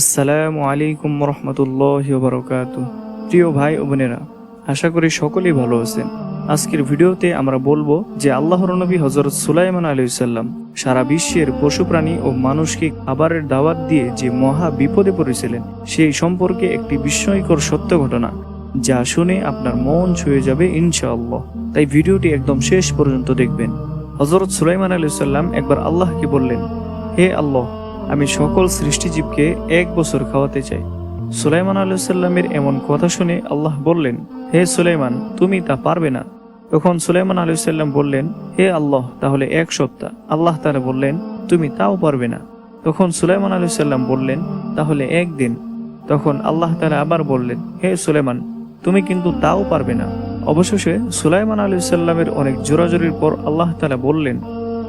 আসসালামু আলাইকুম রহমতুল্লাহ বারকাত প্রিয় ভাই ও বোনেরা, আশা করি সকলেই ভালো আছেন। আজকের ভিডিওতে আমরা বলব যে আল্লাহর নবী হজরত সুলাইমান আলাইসাল্লাম সারা বিশ্বের পশু প্রাণী ও মানুষকে খাবারের দাওয়াত দিয়ে যে মহা বিপদে পড়েছিলেন, সেই সম্পর্কে একটি বিস্ময়কর সত্য ঘটনা, যা শুনে আপনার মন ছুঁয়ে যাবে ইনশাআল্লাহ। তাই ভিডিওটি একদম শেষ পর্যন্ত দেখবেন। হজরত সুলাইমান আলাইসাল্লাম একবার আল্লাহকে বললেন, হে আল্লাহ আমি সকল সৃষ্টিজীবকে এক বছর খাওয়াতে চাই। সুলাইমান আলাইসাল্লামের এমন কথা শুনে আল্লাহ বললেন, হে সুলাইমান, তুমি তা পারবে না। তখন সুলাইমান আলাইসাল্লাম বললেন, হে আল্লাহ, তাহলে এক সপ্তাহ। আল্লাহ তারা বললেন, তুমি তাও পারবে না। তখন সুলাইমান আলাইসাল্লাম বললেন, তাহলে একদিন। তখন আল্লাহ তারা আবার বললেন, হে সুলাইমান, তুমি কিন্তু তাও পারবে না। অবশেষে সুলাইমান আলাইসাল্লামের অনেক জোরাজোরির পর আল্লাহ তালা বললেন,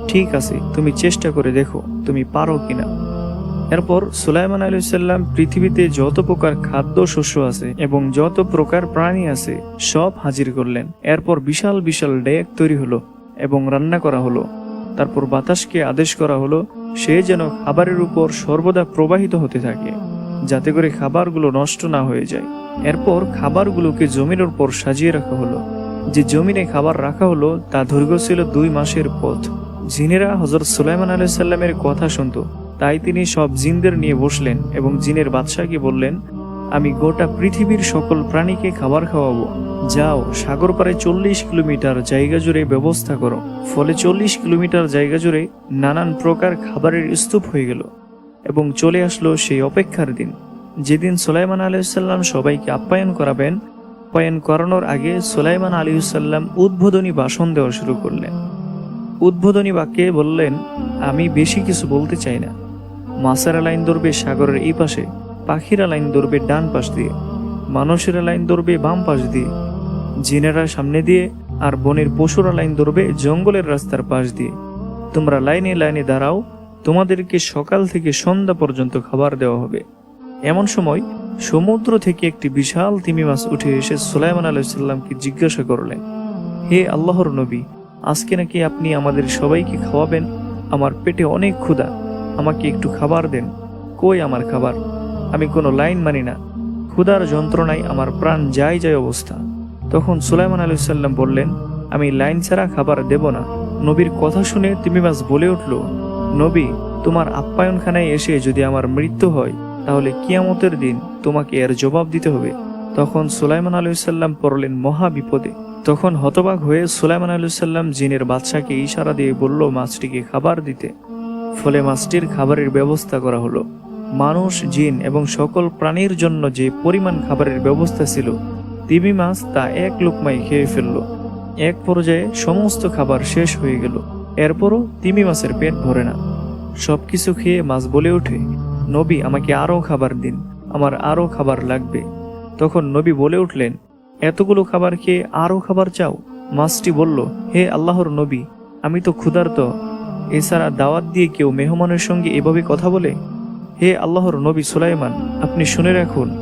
ঠিক আছে, তুমি চেষ্টা করে দেখো, তুমি পারো কিনা। এরপর সুলাইমান আলাইসাল্লাম পৃথিবীতে যত প্রকার খাদ্য শস্য আছে এবং যত প্রকার প্রাণী আছে, সব হাজির করলেন। এরপর বিশাল বিশাল ডেক তৈরি হলো এবং রান্না করা হলো। তারপর বাতাসকে আদেশ করা হলো, সে যেন খাবারের উপর সর্বদা প্রবাহিত হতে থাকে, যাতে করে খাবারগুলো নষ্ট না হয়ে যায়। এরপর খাবারগুলোকে জমির উপর সাজিয়ে রাখা হলো। যে জমিনে খাবার রাখা হলো, তা দৈর্ঘ্য ছিল দুই মাসের পথ। জিনেরা হজরত সুলাইমান আলাইসাল্লামের কথা শুনত তাই তিনি সব জিনদের নিয়ে বসলেন এবং জিনের বাদশাহকে বললেন, আমি গোটা পৃথিবীর সকল প্রাণীকে খাবার খাওয়াবো। যাও সাগর পারে চল্লিশ কিলোমিটার জায়গা জুড়ে ব্যবস্থা করো। ফলে চল্লিশ কিলোমিটার জায়গা জুড়ে নানান প্রকার খাবারের স্তূপ হয়ে গেল এবং চলে আসলো সেই অপেক্ষার দিন। যেদিন সোলাইমান আলাইসাল্লাম সবাইকে আপ্যায়ন করাবেন, আপ্যায়ন করানোর আগে সোলাইমান আলিউসাল্লাম উদ্বোধনী ভাষণ দেওয়া শুরু করলেন। উদ্বোধনী বাক্যে বললেন, আমি বেশি কিছু বলতে চাই না। মাছেরা লাইন ধরবে সাগরের এই পাশে, পাখিরা লাইন ধরবে ডান পাশ দিয়ে, মানুষেরা লাইন ধরবে বাম পাশ দিয়ে, জিনেরা সামনে দিয়ে আর বনের পশুরা লাইন ধরবে জঙ্গলের রাস্তার পাশ দিয়ে। তোমরা লাইনে লাইনে দাঁড়াও, তোমাদেরকে সকাল থেকে সন্ধ্যা পর্যন্ত খাবার দেওয়া হবে। এমন সময় সমুদ্র থেকে একটি বিশাল তিমি মাছ উঠে এসে সুলাইমান আলাইসাল্লামকে জিজ্ঞাসা করলেন, হে আল্লাহর নবী, আজকে নাকি আপনি আমাদের সবাইকে খাওয়াবেন? আমার পেটে অনেক ক্ষুধা। আমাকে একটু খাবার দেন। কই আমার খাবার? আমি কোনো লাইন মানি না। ক্ষুধার যন্ত্রণায় আমার প্রাণ যায় যায় অবস্থা। তখন সুলাইমান আলাইসাল্লাম বললেন, আমি লাইন ছাড়া খাবার দেব না। নবীর কথা শুনে তিমিমাস বলে উঠল, নবী, তোমার আপ্যায়নখানায় এসে যদি আমার মৃত্যু হয়, তাহলে কিয়ামতের দিন তোমাকে এর জবাব দিতে হবে। তখন সুলাইমান আলাইসাল্লাম পড়লেন মহা বিপদে। তখন হতবাক হয়ে সুলাইমান আলাইসাল্লাম জিনের বাদশাকে ইশারা দিয়ে বলল, মাছটিকে খাবার দিতে। ফলে মাছটির খাবারের ব্যবস্থা করা হলো। মানুষ, জিন এবং সকল প্রাণীর জন্য যে পরিমাণ খাবারের ব্যবস্থা ছিল, তিমি মাছ তা এক লোকমাই খেয়ে ফেলল। এক পর্যায়ে সমস্ত খাবার শেষ হয়ে গেল। এরপরও তিমি মাছের পেট ভরে না। সবকিছু খেয়ে মাছ বলে ওঠে, নবী, আমাকে আরও খাবার দিন, আমার আরও খাবার লাগবে। তখন নবী বলে উঠলেন, এতগুলো খাবার খেয়ে আরও খাবার চাও? মাছটি বলল, হে আল্লাহর নবী, আমি তো ক্ষুধার্ত এছাড়া দাওয়াত দিয়ে কেউ মেহমানের সঙ্গে এভাবে কথা বলে? হে আল্লাহর নবী সুলাইমান, আপনি শুনে রাখুন,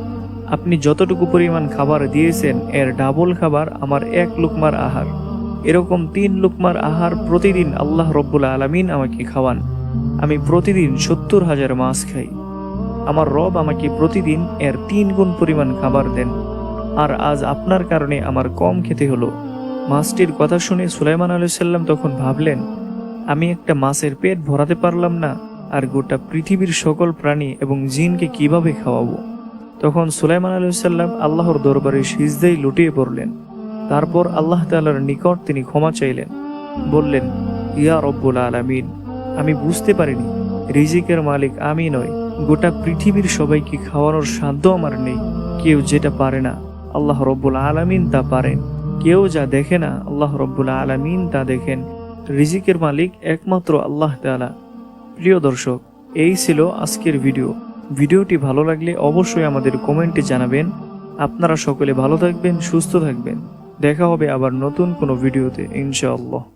আপনি যতটুকু পরিমাণ খাবার দিয়েছেন, এর ডাবল খাবার আমার এক লুকমার আহার। এরকম তিন লুকমার আহার প্রতিদিন আল্লাহ রব্বুল আলমিন আমাকে খাওয়ান। আমি প্রতিদিন সত্তর হাজার মাছ খাই। আমার রব আমাকে প্রতিদিন এর তিন গুণ পরিমাণ খাবার দেন। আর আজ আপনার কারণে আমার কম খেতে হলো। মাছটির কথা শুনে সুলাইমান আলাইসাল্লাম তখন ভাবলেন আমি একটা মাছের পেট ভরাতে পারলাম না, আর গোটা পৃথিবীর সকল প্রাণী এবং জিনকে কীভাবে খাওয়াবো? তখন সুলাইমান আলাইসাল্লাম আল্লাহর দরবারে সিজদাই লুটিয়ে পড়লেন। তারপর আল্লাহ তাল্লার নিকট তিনি ক্ষমা চাইলেন। বললেন, ইয়া রব্বুল আলামিন, আমি বুঝতে পারিনি, রিজিকের মালিক আমি নয় গোটা পৃথিবীর সবাইকে খাওয়ানোর সাধ্য আমার নেই। কেউ যেটা পারে না, আল্লাহ রব্বুল আলামিন তা পারেন। কেউ যা দেখে না, আল্লাহ রব্বুল আলামিন তা দেখেন। রিজিকের মালিক একমাত্র আল্লাহ তালা প্রিয় দর্শক, এই ছিল আজকের ভিডিও। ভিডিওটি ভালো লাগলে অবশ্যই আমাদের কমেন্টে জানাবেন। আপনারা সকলে ভালো থাকবেন, সুস্থ থাকবেন। দেখা হবে আবার নতুন কোনো ভিডিওতে, ইনশাআল্লাহ।